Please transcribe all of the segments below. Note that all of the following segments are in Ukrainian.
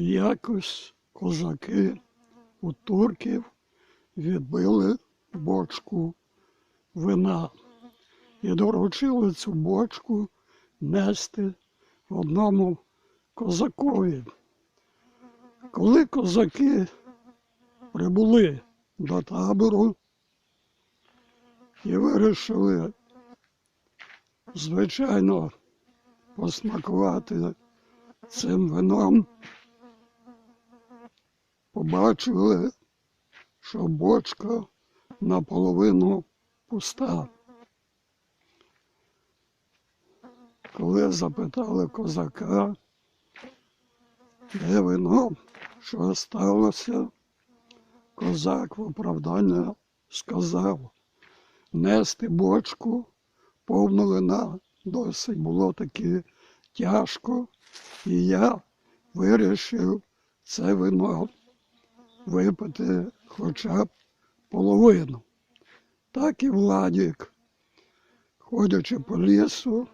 якось козаки у турків відбили бочку вина і доручили цю бочку нести одному козакові. Коли козаки прибули до табору і вирішили, звичайно, посмакувати цим вином, побачили, що бочка наполовину пуста. Коли запитали козака, де вино, що сталося, козак в оправдання сказав, нести бочку повну вина досить було таки тяжко, і я вирішив це вино випити хоча б половину. Так і Владік, ходячи по лісу,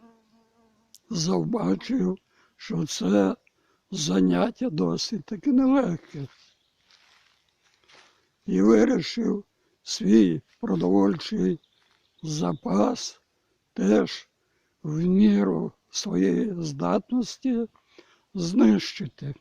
завбачив, що це заняття досить таки нелегке. І вирішив свій продовольчий запас теж в міру своєї здатності знищити.